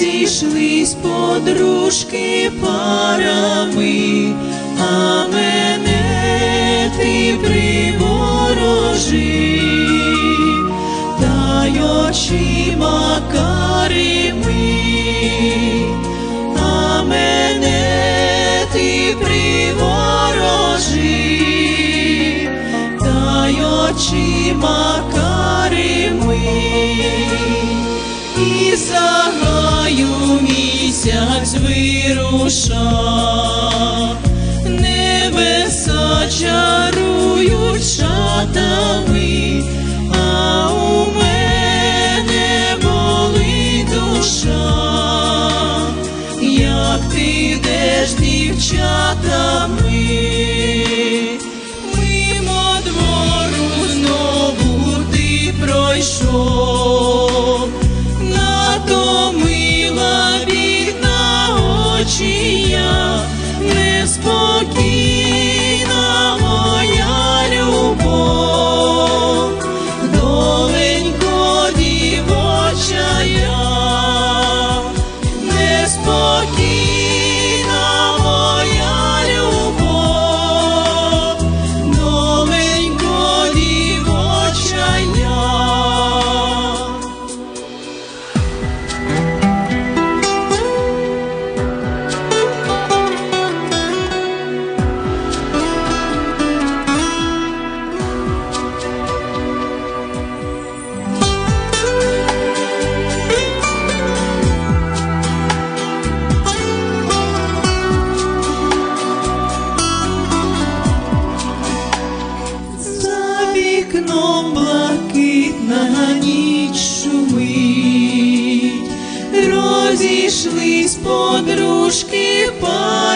розійшлись подружки парами, а мене ти приворожи, та й очима карими, а мене ти приворожи, та й очима карими, і за гаю місяць вируша, небеса чарують шатами, а у мене болить душа, як ти йдеш дівчатами, розійшлись подружки парами,